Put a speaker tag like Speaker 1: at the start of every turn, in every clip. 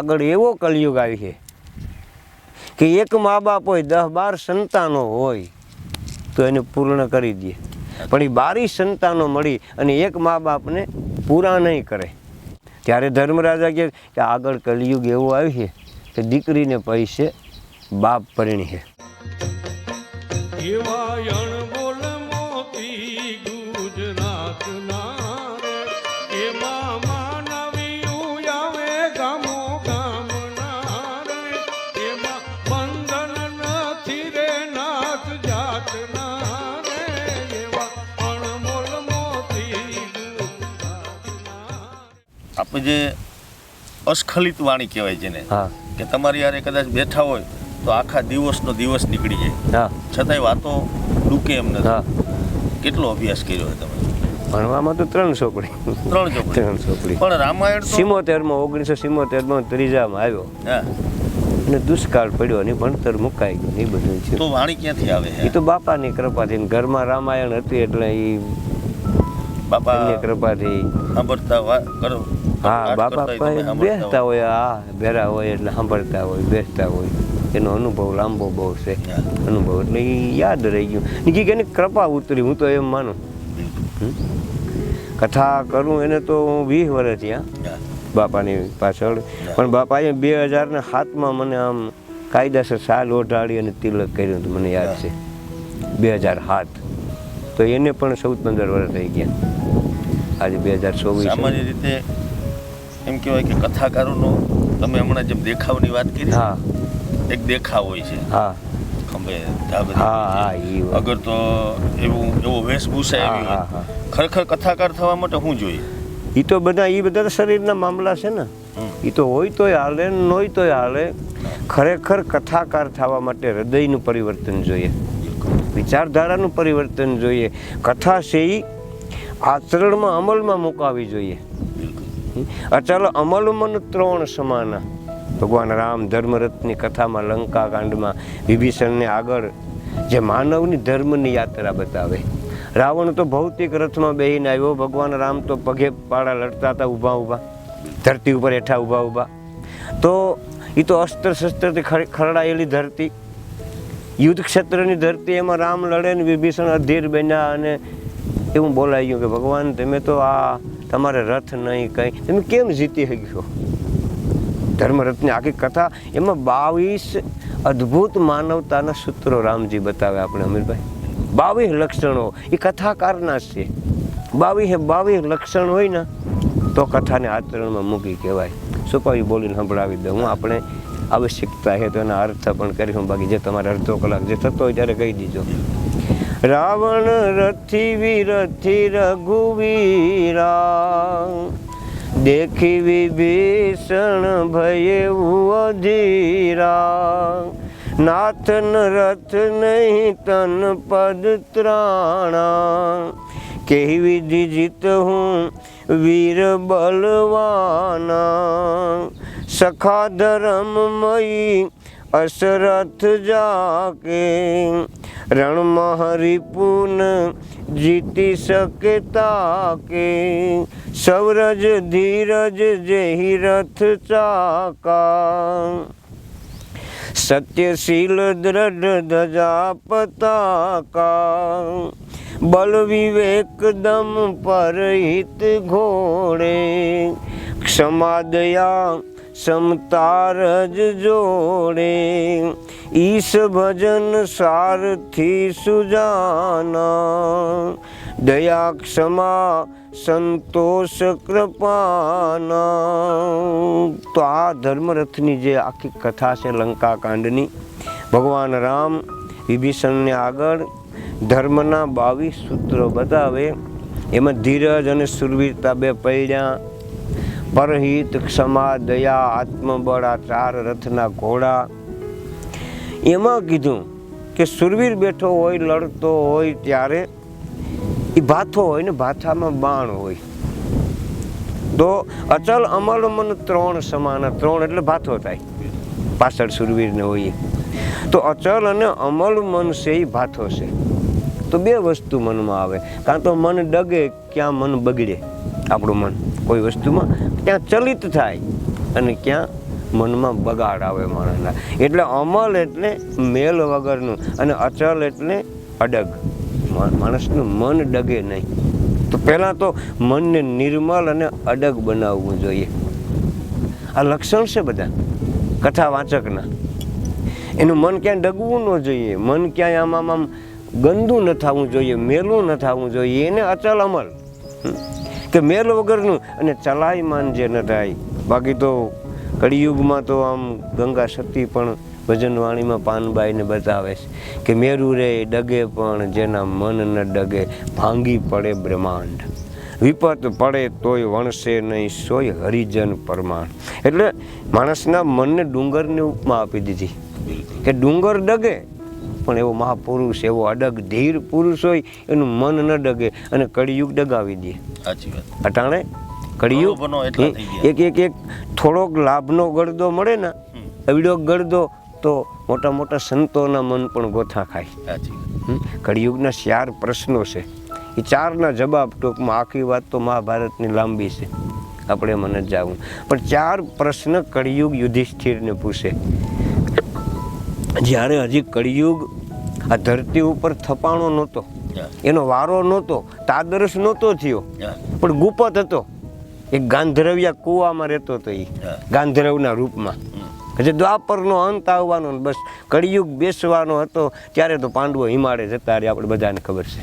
Speaker 1: આગળ એવો કલયુગ આવી છે કે એક મા બાપ હોય, દસ બાર સંતાનો હોય, તો એને પૂર્ણ કરી દે. પણ એ બારી સંતાનો મળી અને એક મા બાપને પૂરા નહીં કરે. ત્યારે ધર્મરાજા કહે કે આગળ કલયુગ એવો આવી છે કે દીકરીને પૈસે બાપ પરિણી છે.
Speaker 2: જે અસ્ખલિત વાણી કહેવાય જેને
Speaker 1: હા.
Speaker 2: કે તમારી યારે કદાચ બેઠા હોય તો આખા દિવસનો દિવસ નીકળી જાય.
Speaker 1: હા.
Speaker 2: છતાંય વાતો ડૂકે એમ નથી.
Speaker 1: હા.
Speaker 2: કેટલો અભ્યાસ કર્યો હોય તમે?
Speaker 1: ભણવામાં તો ત્રણ ચોપડી.
Speaker 2: ત્રણ ચોપડી.
Speaker 1: ત્રણ ચોપડી.
Speaker 2: પણ રામાયણ
Speaker 1: સિમોતેરમાં ઓગણીસો સિમોતેરમાં ત્રીજામાં આવ્યો.
Speaker 2: હા.
Speaker 1: અને દુષ્કાળ પડ્યો અને ભણતર મુકાઈ ગયું એ બધું છે
Speaker 2: તો વાણી ક્યાંથી આવે
Speaker 1: એ તો બાપાની કૃપાથી ને ઘરમાં રામાયણ હતી એટલે એ બાપાની કૃપાથી.
Speaker 2: સાંભળતા
Speaker 1: હા બાપા પાસે બેસતા
Speaker 2: હોય.
Speaker 1: હા ભેરા હોય એટલે સાંભળતા હોય બેસતા હોય. એનો અનુભવ લાંબો બહુ છે. અનુભવ એટલે એ યાદ રહી ગયું. કે એની કૃપા ઉતરી હું તો એમ માનું. કથા કરું એને તો હું વીસ વર્ષ
Speaker 2: ત્યાં
Speaker 1: બાપાની પાછળ. પણ બાપાએ બે હજાર ને સાતમાં મને આમ કાયદાસર સાલ ઓઢાડી અને તિલક કર્યું હતું મને યાદ છે. બે હજાર સાત. તો એને પણ ચૌદ પંદર વર્ષ થઈ ગયા. આજે બે હજાર ચોવીસ.
Speaker 2: સામાન્ય રીતે એમ કહેવાય કે કથાકારોનો તમે હમણાં જેમ દેખાવની વાત કરી
Speaker 1: હા.
Speaker 2: એક દેખાવ હોય છે.
Speaker 1: હા.
Speaker 2: ખંભે
Speaker 1: હા હા. ઈ
Speaker 2: અગર તો એવું એવો વેશભૂષા
Speaker 1: હા
Speaker 2: એવી
Speaker 1: હા હા.
Speaker 2: ખરેખર કથાકાર થવા માટે શું જોઈએ?
Speaker 1: એ તો બધા એ બધા શરીરના મામલા છે ને. એ તો હોય તોય હાલે ન હોય તોય હાલે. ખરેખર કથાકાર થવા માટે હૃદયનું પરિવર્તન જોઈએ. વિચારધારાનું પરિવર્તન જોઈએ. કથા છે એ આચરણમાં અમલમાં મુકાવી જોઈએ. અચલ અમલ મન ત્રણ સમાના. ભગવાન રામ ધર્મરથની કથામાં લંકા કાંડમાં વિભીષણને આગળ જે માનવની ધર્મની યાત્રા બતાવે. રાવણ તો ભૌતિક રથમાં બેહીને આવ્યો, ભગવાન રામ તો પગે પાડા લડતા હતા, ઊભા ઊભા. ધરતી ઉપર હેઠા ઊભા ઊભા. તો એ તો અસ્ત્ર શસ્ત્રથી ખર- ખરડાયેલી ધરતી. યુદ્ધ ક્ષેત્રની ધરતી એમાં રામ લડે ને વિભીષણ અધીર બન્યા અને એવું બોલાઈ ગયું કે ભગવાન તમે તો આ તમારે રથ નહીં કંઈ. તમે કેમ જીતી શક્યો ધર્મરથની આખી કથા, એમાં બાવીસ અદ્ભુત માનવતાના સૂત્રો રામજી બતાવે આપણે, અમીરભાઈ. બાવીસ લક્ષણો, એ કથાકારના છે. બાવીસ બાવીસ લક્ષણ હોય ને, તો કથાને આચરણમાં મૂકી કહેવાય. સુપાવી બોલીને સંભળાવી દઉં હું આપણે. આવશ્યકતા છે તો એના અર્થ પણ કરીશું બાકી. જે તમારે અડધો કલાક જે થતો હોય ત્યારે કહી દીજો. રાવણ રથી વિરથી રઘુવીરા. દેખી વિભીષણ ભય અધીરા નાથન રથ નહીં તન પદ ત્રાણા. કેવી વિધિ હું વીર બલવાના. સખા ધર્મમયી અસરથ જાકે રણમાં હરિપુન જીતી શકે તાકે. સૌરજ ધીરજ જેહી રથ ચાકા. સત્યશીલ દ્રઢ ધજા પતાકા બલ વિવેક દમ પરહિત ઘોડે. ક્ષમા સમતારજ જોડે ઈશ ભજન સારથી સુજાના દયા ક્ષમા સંતોષ કૃપાના તો આ ધર્મરથની જે આખી કથા છે લંકા કાંડની ભગવાન રામ વિભીષણને આગળ ધર્મના બાવીસ સૂત્રો બતાવે. એમાં ધીરજ અને સુરવીરતા બે પૈડ્યા. પરહિત ક્ષમા, દયા, આત્મબળ, આ ચાર રથના ઘોડા. એમાં કીધું કે સુરવીર બેઠો હોય, લડતો હોય ત્યારે એ ભાથો હોય ને ભાથામાં બાણ હોય. તો અચલ, અમલ, મન ત્રણ સમાન, ત્રણ એટલે ભાથો થાય. પાછળ સુરવીરને હોય તો અચલ અને અમલ, મન છે એ ભાથો છે. તો બે વસ્તુ મનમાં આવે. કાં તો મન ડગે, ક્યાં મન બગડે. આપણું મન કોઈ વસ્તુમાં ક્યાં ચલિત થાય અને ક્યાં મનમાં બગાડ આવે માણસના. એટલે અમલ એટલે મેલ વગરનું અને અચલ એટલે અડગ. માણસનું મન ડગે નહીં. તો પહેલાં તો મનને નિર્મલ અને અડગ બનાવવું જોઈએ. આ લક્ષણ છે બધા કથા વાચકના. એનું મન ક્યાંય ડગવું ન જોઈએ. મન ક્યાંય આમ આમ આમ ગંદુ ન થવું જોઈએ, મેલું ન થવું જોઈએ. એને અચલ અમલ. કે મેલ વગરનું અને ચલાયમાન જે ન થાય. બાકી તો કળિયુગમાં તો આમ ગંગા સતી પણ ભજનવાણીમાં પાનબાઈને બતાવે છે કે મેરુ રે ડગે પણ જેના મન ન ડગે, ભાંગી પડે બ્રહ્માંડ. વિપત પડે તોય વણશે નહીં, સોય હરિજન પરમાણ. એટલે માણસના મનને ડુંગરની ઉપમા આપી દીધી. કે ડુંગર ડગે પણ એવો મહાપુરુષ એવો અડગ ધીર પુરુષ હોય એનું મન ન ડગે અને કળિયુગ ડગાવી દે.
Speaker 2: સાચી વાત.
Speaker 1: અટાણે કળિયુગ. એક એક એક થોડોક લાભનો ગળદો મળે ને. અવડો ગળદો તો મોટા મોટા સંતોના મન પણ ગોથા ખાય. કળિયુગના ચાર પ્રશ્નો છે. એ ચારના જવાબ ટૂંકમાં આખી વાત તો મહાભારતની લાંબી છે. આપણે મને જ જાવું પણ ચાર પ્રશ્ન કળિયુગ યુધિષ્ઠિરને પૂછે. જ્યારે હજી કળિયુગ આ ધરતી ઉપર થપાણો નહોતો એનો વારો નહોતો તાદરસ નહોતો થયો. પણ ગુપત હતો. એક ગાંધરવિયા કૂવામાં રહેતો હતો એ. ગાંધરવના રૂપમાં. હજી દ્વાપરનો અંત આવવાનો બસ કળિયુગ બેસવાનો હતો ત્યારે તો પાંડવો હિમાળે જતા રહ્યા આપણે બધાને ખબર છે.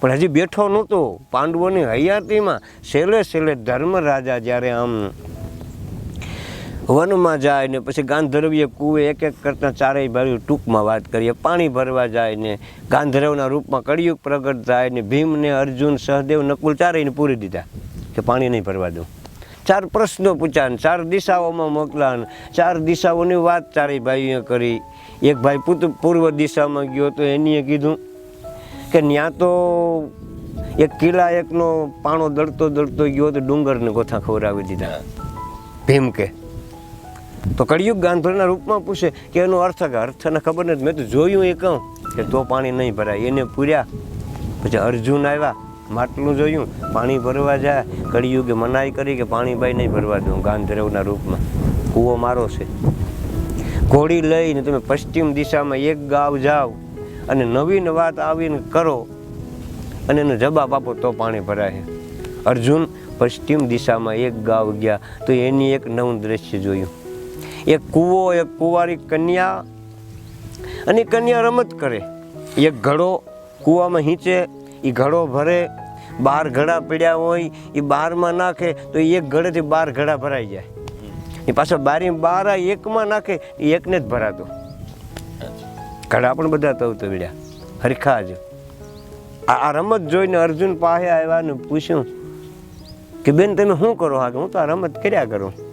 Speaker 1: પણ હજી બેઠો નહોતો. પાંડવોની હયાતીમાં છેલ્લે છેલ્લે ધર્મ રાજા જ્યારે આમ વનમાં જાય ને પછી ગાંધર્વીય કુએ એક એક કરતાં ચારેય ભાઈ ટૂંકમાં વાત કરીએ. પાણી ભરવા જાય ને ગાંધર્વના રૂપમાં કળિયુગ પ્રગટ થાય ને ભીમને અર્જુન સહદેવ નકુલ ચારેયને પૂરી દીધા કે પાણી નહીં ભરવા દઉં. ચાર પ્રશ્નો પૂછ્યા ને ચાર દિશાઓમાં મોકલા ને ચાર દિશાઓની વાત ચારેય ભાઈઓએ કરી. એક ભાઈ પુત પૂર્વ દિશામાં ગયો તો એનીએ કીધું કે ત્યાં તો એક કિલ્લા એકનો પાણો દળતો દળતો ગયો તો ડુંગરને ગોથા ખવડાવી દીધા. ભીમ કે તો કળિયુગ ગાંધીના રૂપમાં પૂછે કે એનો અર્થ કે અર્થને ખબર નથી. મેં તો જોયું એ કહું કે તો પાણી નહીં ભરાય. એને પૂર્યા. પછી અર્જુન આવ્યા. માટલું જોયું. પાણી ભરવા જાય. કળિયુગે મનાઈ કરી કે પાણી બાઈ નહીં ભરવા દઉં ગાંધીરવના રૂપમાં. કૂવો મારો છે. ઘોડી લઈને તમે પશ્ચિમ દિશામાં એક ગાવ જાઓ અને નવીન વાત આવીને કરો અને એનો જવાબ આપો તો પાણી ભરાય. અર્જુન પશ્ચિમ દિશામાં એક ગાવ ગયા. તો એની એક નવું દ્રશ્ય જોયું. એક કૂવો, એક કુંવારી કન્યા અને કન્યા રમત કરે. એક ઘડો કૂવામાં હીંચે એ ઘડો ભરે, બાર ઘડા પડ્યા હોય એ બારમાં નાખે, તો એક ઘડેથી બાર ઘડા ભરાઈ જાય. એ પાછા બારી બાર એકમાં નાખે એ એકને જ ભરાતો. ઘડા પણ બધા તવ તવડ્યા. હરખા જ. આ રમત જોઈને અર્જુન પાસે આવ્યા ને પૂછ્યું કે બેન તમે શું કરો? હા હું તો આ રમત કર્યા કરું.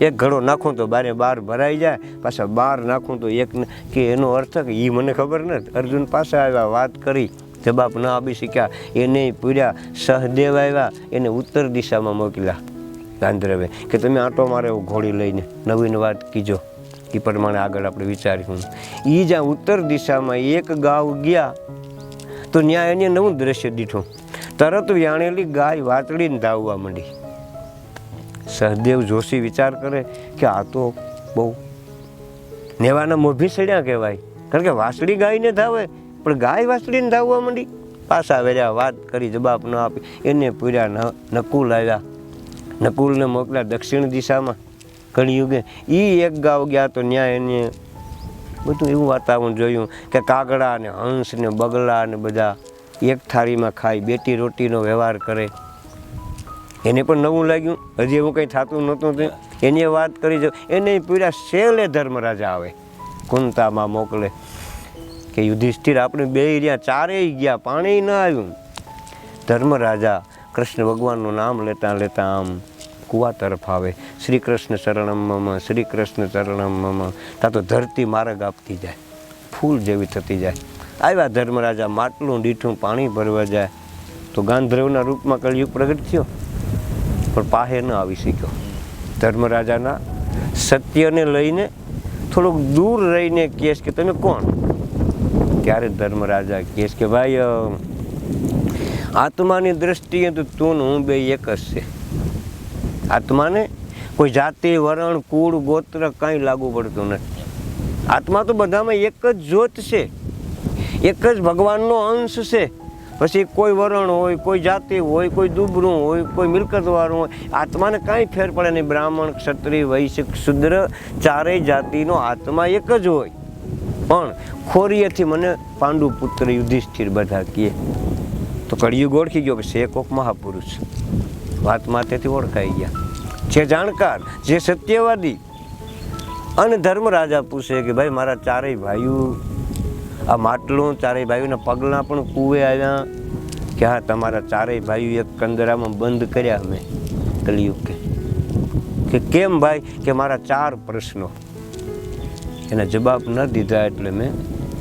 Speaker 1: એક ઘડો નાખું તો બારે બાર ભરાઈ જાય, પાછા બાર નાખું તો એક કે એનો અર્થ કે એ મને ખબર નથી. અર્જુન પાસે આવ્યા, વાત કરી, જવાબ ન આપી શક્યા. એને પૂર્યા, સહદેવ આવ્યા, એને ઉત્તર દિશામાં મોકલ્યા. ગાંધ્રવે, કે તમે આંટો મારે એવું ઘોડી લઈને નવીન વાત કીજો. એ પ્રમાણે આગળ આપણે વિચાર્યું. એ જ્યાં ઉત્તર દિશામાં એક ગાવ ગયા, તો ત્યાં એને નવું દ્રશ્ય દીઠું. તરત વ્યાણેલી ગાય વાતડીને ધાવવા માંડી. સહદેવ જોશી વિચાર કરે કે આ તો બહુ નેવાના મોભી સડ્યા કહેવાય. કારણ કે વાસળી ગાયને ધાવે, પણ ગાય વાસળીને ધાવવા માંડી. પાછા વેર્યા વાત કરી, જવાબ ન આપી. એને પૂર્યા નકુલ આવ્યા. નકુલને મોકલ્યા દક્ષિણ દિશામાં. કળિયુગે એ એક ગાવ ગયા તો ન્યાય એને બધું એવું વાતાવરણ જોયું કે કાગડા ને હંસ ને બગલા ને બધા એક થાળીમાં ખાય બેટી રોટીનો વ્યવહાર કરે. એને પણ નવું લાગ્યું. હજી એવું કંઈ થતું નહોતું એની વાત કરી જો, એને પૂરા શેલે ધર્મરાજા આવે. કુંતામાં મોકલે કે યુધિષ્ઠિર, આપણે બે રહ્યા, ચારેય ગયા, પાણી ન આવ્યું. ધર્મરાજા કૃષ્ણ ભગવાનનું નામ લેતા લેતા આમ કુવા તરફ આવે. શ્રી કૃષ્ણ શરણમ શ્રી કૃષ્ણ શરણમ તા તો ધરતી માર્ગ આપતી જાય. ફૂલ જેવી થતી જાય. આવ્યા ધર્મરાજા, માટલું, ડીઠું પાણી ભરવા જાય. તો ગાંધર્વના રૂપમાં કળિયુગ પ્રગટ થયો. પણ પાસે ન આવી શક્યો. ધર્મરાજાના સત્યને લઈને થોડુંક દૂર રહીને કહેશ કે તમે કોણ? ત્યારે ધર્મરાજા કેશ કે, ભાઈ આત્માની દ્રષ્ટિએ તો તું હું બે એક જ છે. આત્માને કોઈ જાતિ, વરણ, કુળ, ગોત્ર કાંઈ લાગુ પડતું નથી. આત્મા તો બધામાં એક જ જ્યોત છે. એક જ ભગવાનનો અંશ છે. પછી કોઈ વરણ હોય, કોઈ જાતિ હોય, કોઈ દુબરું હોય, કોઈ મિલકતવાળું હોય, આત્માને કાંઈ ફેર પડે નહીં. બ્રાહ્મણ, ક્ષત્રિય વૈશ્ય શુદ્ર ચારેય જાતિનો આત્મા એક જ હોય. પણ ખોરીએથી મને પાંડુ પુત્ર યુધિષ્ઠિર બધા કહે, તો કળિયુગ ઓળખી ગયો કે છે કોક મહાપુરુષ? વાત માટેથી ઓળખાઈ ગયા. જે જાણકાર, જે સત્યવાદી અને ધર્મરાજા પૂછે કે ભાઈ મારા ચારેય ભાઈઓ આ માટલું, ચારેય ભાઈઓના પગલાં પણ કૂવે આવ્યા કે હા, તમારા ચારેય ભાઈઓ એક કંદરામાં બંધ કર્યા અમે કલિયુગ. કે કે કેમ ભાઈ? કે મારા ચાર પ્રશ્નો. એના જવાબ ન દીધા એટલે મેં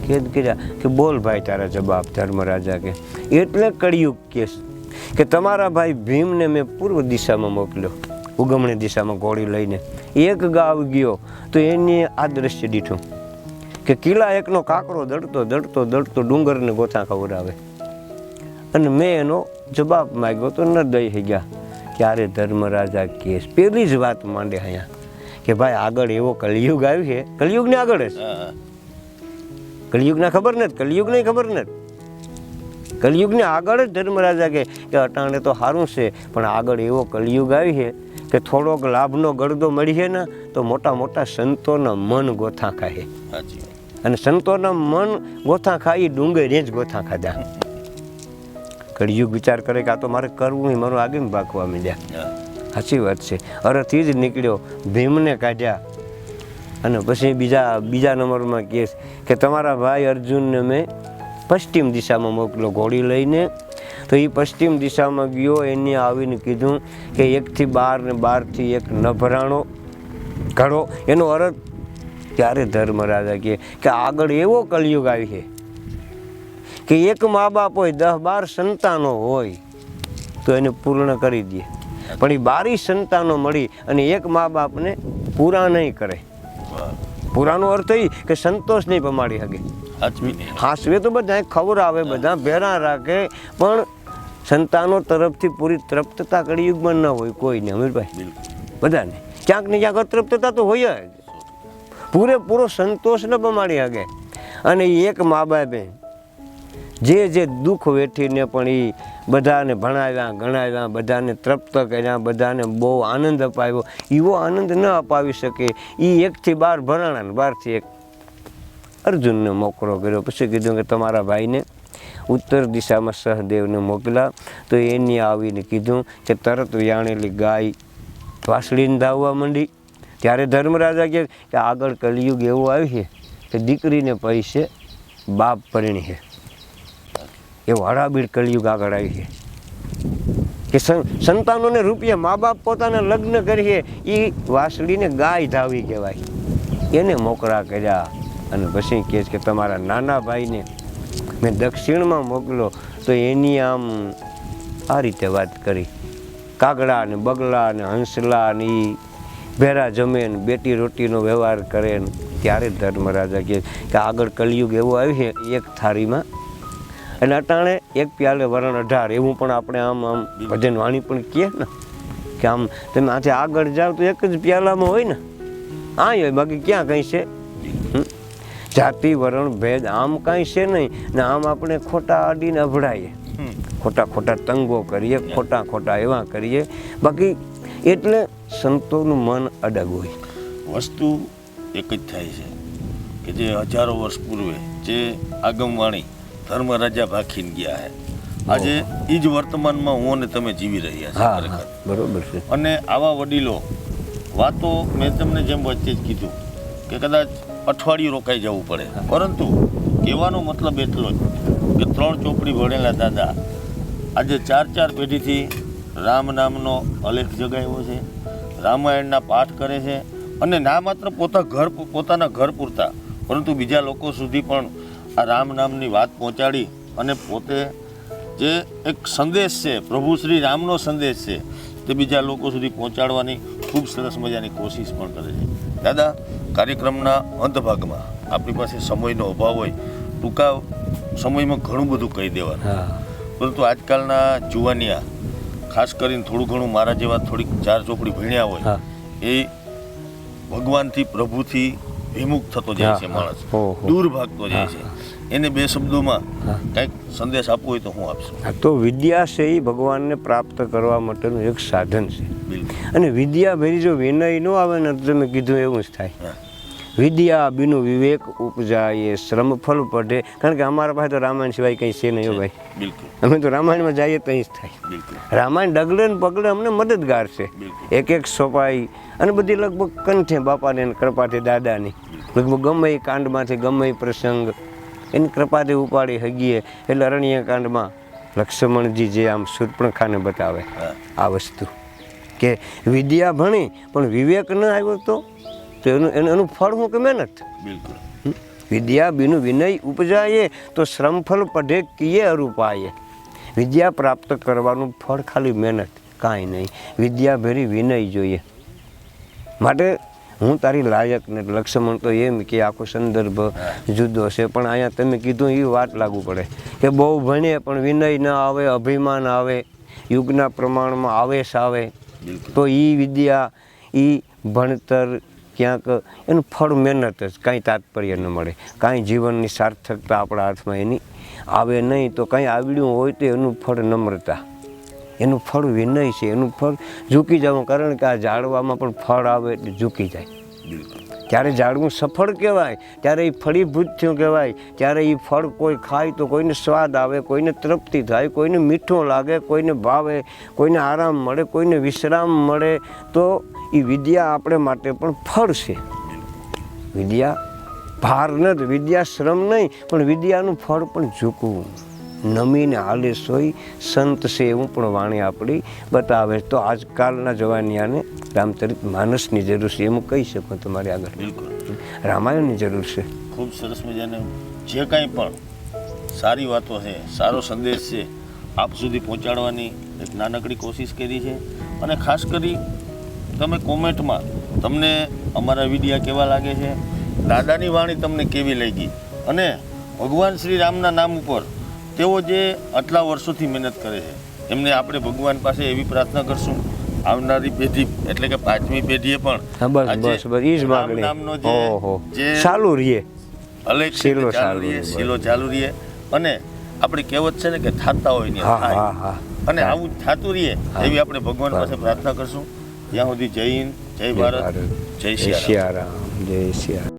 Speaker 1: ખેદ કર્યા. કે બોલ ભાઈ તારા જવાબ, ધર્મરાજા કે. એટલે કળિયુગ કેસ કે તમારા ભાઈ ભીમને મેં પૂર્વ દિશામાં મોકલ્યો, ઉગમણી દિશામાં ગોળી લઈને. એક ગાવ ગયો, તો એની આ દ્રશ્ય દીઠું કે કિલ્લા એકનો કાકરો દડતો દડતો દડતો ડુંગરને ગોથા ખવડાવે અને મેં એનો જવાબ માગ્યો તો ન દઈ ગયા ક્યારે ધર્મરાજા કેસ. પેલી જ વાત માંડે અહીંયા કે ભાઈ આગળ એવો કલયુગ આવ્યું છે. કલયુગને આગળ જ. કલયુગને ખબર નથી કલયુગને ખબર નથી. કલયુગને આગળ જ ધર્મરાજા કે કે અટાણે તો સારું છે પણ આગળ એવો કલયુગ આવી છે કે થોડોક લાભનો ગળદો મળી છે ને તો મોટા મોટા સંતોના મન ગોથા ખાય. અને સંતોના મન ગોથા ખાઈ ડુંગરે જ ગોથા ખાધા. કળિયુગ વિચાર કરે કે આ તો મારે કરવું નહીં મારું આગળ ભાગવા માંડ્યા. સાચી વાત છે. અરથી જ નીકળ્યો ભીમને કાઢ્યા. અને પછી બીજા બીજા નંબરમાં કહે કે તમારા ભાઈ અર્જુનને મેં પશ્ચિમ દિશામાં મોકલો ઘોડી લઈને. તો એ પશ્ચિમ દિશામાં ગયો એને આવીને કીધું કે એકથી બાર ને બારથી એક નભરાણો ઘડો એનો અર્થ ત્યારે ધર્મરાજા કહે કે આગળ એવો કલયુગ આવી છે કે એક મા બાપ હોય દસ બાર સંતાનો હોય તો એને પૂર્ણ કરી દે. પણ એ બારી સંતાનો મળી અને એક મા બાપને પૂરા નહીં કરે. પૂરાનો અર્થ એ કે સંતોષ નહીં પમાડી શકે. હાસવે તો બધા ખબર આવે બધા ભેરા રાખે પણ સંતાનો તરફથી પૂરી તૃપ્તતા કળિયુગમાં ન હોય કોઈને અમીરભાઈ. બધાને. ક્યાંક ને ક્યાંક અતૃપ્તતા તો હોય જ. પૂરેપૂરો સંતોષ ન પમાડી શકે અને એક મા બાપે જે જે દુઃખ વેઠીને પણ એ બધાને ભણાવ્યા, ગણાવ્યા, બધાને તૃપ્ત કર્યા, બધાને બહુ આનંદ અપાવ્યો. એવો આનંદ ન અપાવી શકે. એ એકથી બાર ભરાણા બારથી એક. અર્જુનને મોકળો કર્યો. પછી કીધું કે તમારા ભાઈને ઉત્તર દિશામાં સહદેવને મોકલા. તો એની આવીને કીધું કે તરત વ્યાણેલી ગાય વાસળીને ધાવવા માંડી. ત્યારે ધર્મરાજા કહે કે આગળ કલયુગ એવું આવ્યું છે કે દીકરીને પૈસે બાપ પરિણી છે. એવું હડાબીડ કલયુગ આગળ આવી છે. કે સંતાનોને રૂપિયા મા બાપ પોતાના લગ્ન કરીએ એ વાસળીને ગાય ધાવી કહેવાય. એને મોકળા કર્યા અને પછી કહે છે કે તમારા નાના ભાઈને મેં દક્ષિણમાં મોકલો, તો એની આમ આ રીતે વાત કરી. કાગડા ને બગલા ને હંસલા ને ઈ ભેરા જમે ને બેટી રોટીનો વ્યવહાર કરે ને ત્યારે ધર્મરાજા કહે કે આગળ કલયુગ એવું આવ્યું છે એક થાળીમાં. અને અટાણે એક પ્યાલે વરણ અઢાર એવું પણ આપણે આમ આમ ભજન વાણી પણ કહે ને કે આમ તમે આથી આગળ જાઓ તો એક જ પ્યાલામાં હોય ને. આ હોય બાકી ક્યાં કંઈ છે? જાતિ વરણ ભેદ આમ કાંઈ છે નહીં ને આમ આપણે ખોટા આડીને અભડાઈએ. ખોટા ખોટા તંગો કરીએ ખોટા ખોટા એવા કરીએ. બાકી એટલે સંતોનું મન અડગ હોય.
Speaker 2: વસ્તુ એક જ થાય છે કે જે હજારો વર્ષ પૂર્વે જે આગમવાણી ધર્મ રાજા ભાખીને ગયા છે આજે એ જ વર્તમાનમાં હું અને તમે જીવી રહ્યા છો
Speaker 1: હા
Speaker 2: ખરેખર.
Speaker 1: બરોબર છે.
Speaker 2: અને આવા વડીલો વાતો મેં તમને જેમ વચ્ચે જ કીધું કે કદાચ અઠવાડિયું રોકાઈ જવું પડે. પરંતુ કહેવાનો મતલબ એટલો જ કે ત્રણ ચોપડી ભણેલા દાદા આજે ચાર ચાર પેઢીથી રામ નામનો અલેખ જગાવ્યો છે. રામાયણના પાઠ કરે છે અને ના માત્ર પોતા ઘર પોતાના ઘર પૂરતા પરંતુ બીજા લોકો સુધી પણ આ રામ નામની વાત પહોંચાડી અને પોતે જે એક સંદેશ છે પ્રભુ શ્રી રામનો સંદેશ છે તે બીજા લોકો સુધી પહોંચાડવાની ખૂબ સરસ મજાની કોશિશ પણ કરે છે. દાદા કાર્યક્રમના અંત ભાગમાં આપણી પાસે સમયનો અભાવ હોય ટૂંકા સમયમાં ઘણું બધું કહી દેવાનું. પરંતુ આજકાલના જુવાનિયા ખાસ કરીને થોડું ઘણું મારા જેવા થોડીક ચાર ચોપડી ભણ્યા હોય એ ભગવાનથી પ્રભુથી વિમુખ થતો જાય છે માણસ. દૂર ભાગતો જાય છે. એને બે શબ્દોમાં. કંઈક સંદેશ આપવો હોય તો હું આપશું.
Speaker 1: આ તો વિદ્યા છે એ ભગવાનને પ્રાપ્ત કરવા માટેનું એક સાધન છે. અને વિદ્યા ભરી જો વિનય ન આવે ને તો તમે કીધું એવું જ થાય. વિદ્યા બીનું વિવેક ઉપજાય શ્રમ ફલ પઢે કારણ કે અમારા પાસે તો રામાયણ સિવાય કંઈ છે નહીં ભાઈ.
Speaker 2: બિલકુલ.
Speaker 1: અમે તો રામાયણમાં જઈએ તો જ થાય. રામાયણ ડગલે ને પગલે અમને મદદગાર છે. એક એક સોપાઈ અને બધી લગભગ કંઠે બાપાને કૃપાથી દાદાની. લગભગ ગમે એ કાંડમાંથી ગમે એ પ્રસંગ એની કૃપાથી ઉપાડી હગીએ. એટલે અરણ્ય કાંડમાં લક્ષ્મણજી જે આમ શૂર્પણખાને બતાવે આ વસ્તુ. કે વિદ્યા ભણી પણ વિવેક ન આવ્યો તો તો એનું એનું ફળ હું કે મહેનત.
Speaker 2: બિલકુલ.
Speaker 1: વિદ્યા બિનું વિનય ઉપજાયે તો શ્રમફલ પઢે કિયે અરૂપાયે. વિદ્યા પ્રાપ્ત કરવાનું ફળ ખાલી મહેનત કાંઈ નહીં. વિદ્યા ભેરી વિનય જોઈએ. માટે હું તારી લાયક ને લક્ષ્મણ તો એમ કે આખો સંદર્ભ જુદો છે પણ અહીંયા તમે કીધું એ વાત લાગુ પડે કે બહુ ભણીએ પણ વિનય ન આવે અભિમાન આવે યુગના પ્રમાણમાં આવેશ આવે. તો એ વિદ્યા એ ભણતર ક્યાંક એનું ફળ મહેનત જ, કાંઈ તાત્પર્ય ન મળે. કાંઈ જીવનની સાર્થકતા આપણા હાથમાં એની આવે નહીં તો કાંઈ આવડ્યું હોય તો એનું ફળ નમ્રતા. એનું ફળ વિનય છે, એનું ફળ ઝૂકી જવું. કારણ કે આ ઝાડવામાં પણ ફળ આવે એટલે ઝૂકી જાય. ત્યારે ઝાડવું સફળ કહેવાય, ત્યારે એ ફળીભૂત થયું કહેવાય, ત્યારે એ ફળ કોઈ ખાય તો કોઈને સ્વાદ આવે, કોઈને તૃપ્તિ થાય, કોઈને મીઠો લાગે, કોઈને ભાવે, કોઈને આરામ મળે, કોઈને વિશ્રામ મળે, તો એ વિદ્યા આપણે માટે પણ ફળ છે. વિદ્યા ભાર નથી વિદ્યા શ્રમ નહીં, પણ વિદ્યાનું ફળ પણ ઝૂકવું. નમીને હાલે સોય સંત છે એવું પણ વાણી આપણી બતાવે તો આજકાલના જવાનિયાને રામચરિત માનસની જરૂર છે એમ કહી શકો તમારી આગળ.
Speaker 2: બિલકુલ.
Speaker 1: રામાયણની જરૂર છે.
Speaker 2: ખૂબ સરસ મજાને જે કાંઈ પણ સારી વાતો છે સારો સંદેશ છે આપ સુધી પહોંચાડવાની એક નાનકડી કોશિશ કરી છે. અને ખાસ કરી તમે કોમેન્ટમાં તમને અમારા વિડીયા કેવા લાગે છે દાદાની વાણી તમને કેવી લાગી? અને ભગવાન શ્રી રામના નામ ઉપર તેઓ જે આટલા વર્ષોથી મહેનત કરે છે એમને આપણે ભગવાન પાસે એવી પ્રાર્થના કરશું. આવનારી પેઢી એટલે કે પાંચમી પેઢીએ પણ
Speaker 1: બસ બસ બસ જ
Speaker 2: રામ નામનો જે જે
Speaker 1: ચાલુ રહીએ.
Speaker 2: અલેખ
Speaker 1: શીલો
Speaker 2: ચાલુ રહીએ શીલો ચાલુ રહીએ. અને આપણી કહેવત છે ને કે થાતા હોય ને થાય. અને આવું થાતું રહીએ એવી આપણે ભગવાન પાસે પ્રાર્થના કરશું. ત્યાં સુધી જય હિન્દ જય ભારત જય
Speaker 1: સિયારામ જય સિયારામ